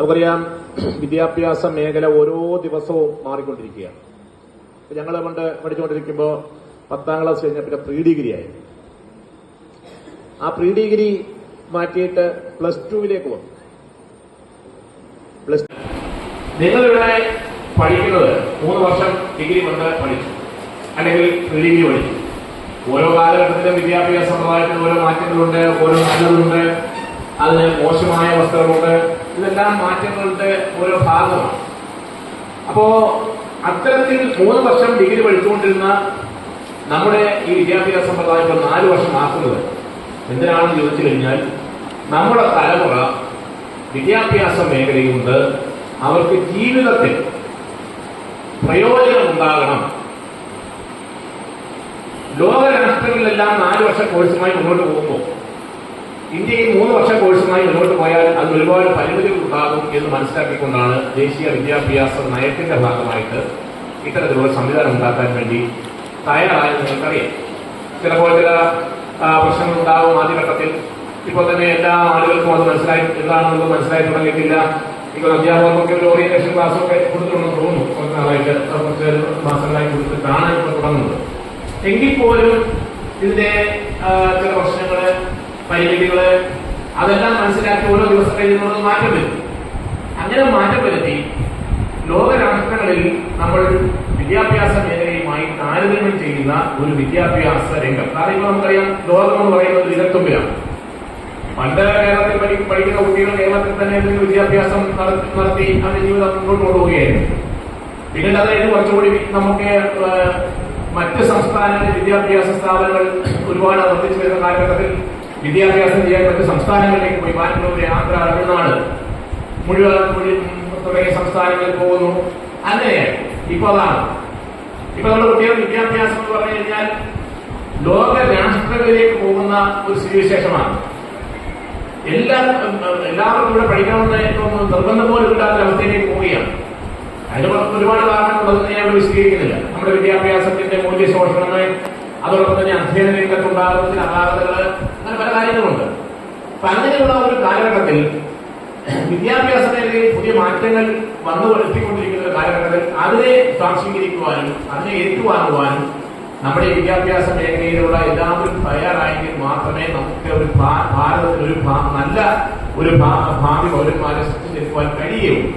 നമുക്കറിയാം വിദ്യാഭ്യാസ മേഖല ഓരോ ദിവസവും മാറിക്കൊണ്ടിരിക്കുകയാണ്. ഞങ്ങൾ പണ്ട് പഠിച്ചുകൊണ്ടിരിക്കുമ്പോൾ പത്താം ക്ലാസ് കഴിഞ്ഞ പിന്നെ പ്രീ ഡിഗ്രി ആയി. ആ പ്രീ ഡിഗ്രി മാറ്റിയിട്ട് പ്ലസ് ടുവിലേക്ക് വന്നു. പ്ലസ് നിങ്ങളിവിടെ പഠിക്കുന്നത് മൂന്ന് വർഷം ഡിഗ്രി കൊണ്ട് പഠിച്ചു. അല്ലെങ്കിൽ പ്രീ ഡിഗ്രി പഠിച്ചു. ഓരോ കാലഘട്ടത്തിലും വിദ്യാഭ്യാസ സമ്പ്രദായത്തിൽ ഓരോ മാറ്റങ്ങളുണ്ട് ഓരോ നല്ലതുണ്ട്. അതിന് മോശമായ അവസ്ഥകളുണ്ട്. ഇതെല്ലാം മാറ്റങ്ങളുടെ ഓരോ ഭാഗമാണ്. അപ്പോ അത്തരത്തിൽ മൂന്ന് വർഷം ഡിഗ്രി പഠിച്ചുകൊണ്ടിരുന്ന നമ്മുടെ ഈ വിദ്യാഭ്യാസ സമ്പ്രദായം ഇപ്പോൾ നാല് വർഷം ആക്കുന്നത് എന്തിനാണെന്ന് ചോദിച്ചു കഴിഞ്ഞാൽ നമ്മുടെ തലമുറ വിദ്യാഭ്യാസ മേഖലയുണ്ട്. അവർക്ക് ജീവിതത്തിൽ പ്രയോജനം ഉണ്ടാകണം ലോക രാഷ്ട്രങ്ങളിലെല്ലാം നാല് വർഷ കോഴ്സുമായി മുന്നോട്ട് പോകുമ്പോൾ ഇന്ത്യയിൽ മൂന്ന് വർഷ കോഴ്സുമായി മുന്നോട്ട് പോയാൽ അത് ഒരുപാട് പരിമിതികൾ ഉണ്ടാകും എന്ന് മനസ്സിലാക്കിക്കൊണ്ടാണ് ദേശീയ വിദ്യാഭ്യാസ നയത്തിന്റെ ഭാഗമായിട്ട് ഇത്തരത്തിലുള്ള സംവിധാനം ഉണ്ടാക്കാൻ വേണ്ടി തയ്യാറായത് നിങ്ങൾക്കറിയാം. ചിലപ്പോൾ ചില പ്രശ്നങ്ങൾ ഉണ്ടാകും ആദ്യഘട്ടത്തിൽ. ഇപ്പോൾ തന്നെ എല്ലാ ആളുകൾക്കും അത് മനസ്സിലായി എന്താണെന്നുള്ളത് മനസ്സിലായി തുടങ്ങിയിട്ടില്ല ഇപ്പോൾ അധ്യാപകർക്കൊക്കെ ഒരു ഓറിയന്റേഷൻ ക്ലാസ്സൊക്കെ കൊടുത്തിട്ടുണ്ടെന്ന് തോന്നുന്നു. കുറച്ച് നാളായിട്ട് കുറച്ച് മാസങ്ങളായി കൊടുത്ത് ഇപ്പോൾ തുടങ്ങുന്നത് എങ്കിൽ പോലും ഇതിന്റെ പരിമിതികൾ അതെല്ലാം മനസ്സിലാക്കി ഓരോ ദിവസം കഴിയുന്നത് മാറ്റം വരും അങ്ങനെ മാറ്റം വരുത്തി ലോകരാഷ്ട്രങ്ങളിൽ നമ്മൾ വിദ്യാഭ്യാസ മേഖലയുമായി താരതമ്യം ചെയ്യുന്ന ഒരു വിദ്യാഭ്യാസ രംഗം. കാരണം ഇപ്പോൾ നമുക്കറിയാം ലോകം എന്ന് പറയുന്നത് വിദഗ്ധമ്പിലാണ് പണ്ട് കേരളത്തിൽ പഠി- പഠിക്കുന്ന കുട്ടികൾ കേരളത്തിൽ തന്നെ എന്തെങ്കിലും വിദ്യാഭ്യാസം നടത്തി അവരുടെ ജീവിതം മുന്നോട്ട് കൊണ്ടുപോവുകയായിരുന്നു. പിന്നീട് അത് കഴിഞ്ഞ് കുറച്ചുകൂടി നമുക്ക് മറ്റ് സംസ്ഥാനങ്ങളിൽ വിദ്യാഭ്യാസ സ്ഥാപനങ്ങൾ ഒരുപാട് വർദ്ധിച്ചു വരുന്ന കാലഘട്ടത്തിൽ വിദ്യാഭ്യാസം ചെയ്യാൻ മറ്റ് സംസ്ഥാനങ്ങളിലേക്ക് പോയി ബാംഗ്ലൂര് ആന്ധ്ര തമിഴ്നാട് മുഴുവൻ തുടങ്ങിയ സംസ്ഥാനങ്ങളിൽ പോകുന്നു. അങ്ങനെയാണ്. ഇപ്പൊ അതാണ്. ഇപ്പൊ നമ്മുടെ കുട്ടികൾ വിദ്യാഭ്യാസം എന്ന് പറഞ്ഞു കഴിഞ്ഞാൽ ലോക രാഷ്ട്രങ്ങളിലേക്ക് പോകുന്ന ഒരു സ്ഥിതിവിശേഷമാണ്. എല്ലാ എല്ലാവർക്കും ഇവിടെ പഠിക്കണമെന്ന് നിർബന്ധം പോലും ഇല്ലാത്ത അവസ്ഥയിലേക്ക് പോവുകയാണ്. അതിന് ഒരുപാട് കാരണങ്ങളുണ്ടെന്ന് ഞാൻ വിശദീകരിക്കുന്നില്ല. നമ്മുടെ വിദ്യാഭ്യാസത്തിന്റെ മൂല്യ ശോഷണങ്ങൾ അതോടൊപ്പം തന്നെ അധ്യയന രംഗത്തുണ്ടാകുന്ന അപാകതകൾ അങ്ങനെ പല കാര്യങ്ങളുണ്ട്. അപ്പൊ അങ്ങനെയുള്ള ഒരു കാലഘട്ടത്തിൽ വിദ്യാഭ്യാസ മേഖലയിൽ പുതിയ മാറ്റങ്ങൾ വന്നു വളർത്തിക്കൊണ്ടിരിക്കുന്ന ഒരു കാലഘട്ടത്തിൽ അതിനെ സ്വാംശീകരിക്കുവാനും അതിനെ ഏറ്റുവാങ്ങുവാനും നമ്മുടെ വിദ്യാഭ്യാസ മേഖലയിലുള്ള എല്ലാവരും തയ്യാറായെങ്കിൽ മാത്രമേ നമുക്ക് ഒരു ഭാരതത്തിൽ ഒരു നല്ല ഒരു ഭാവി പൗരന്മാരെ സൃഷ്ടിച്ചെടുക്കുവാൻ കഴിയുള്ളൂ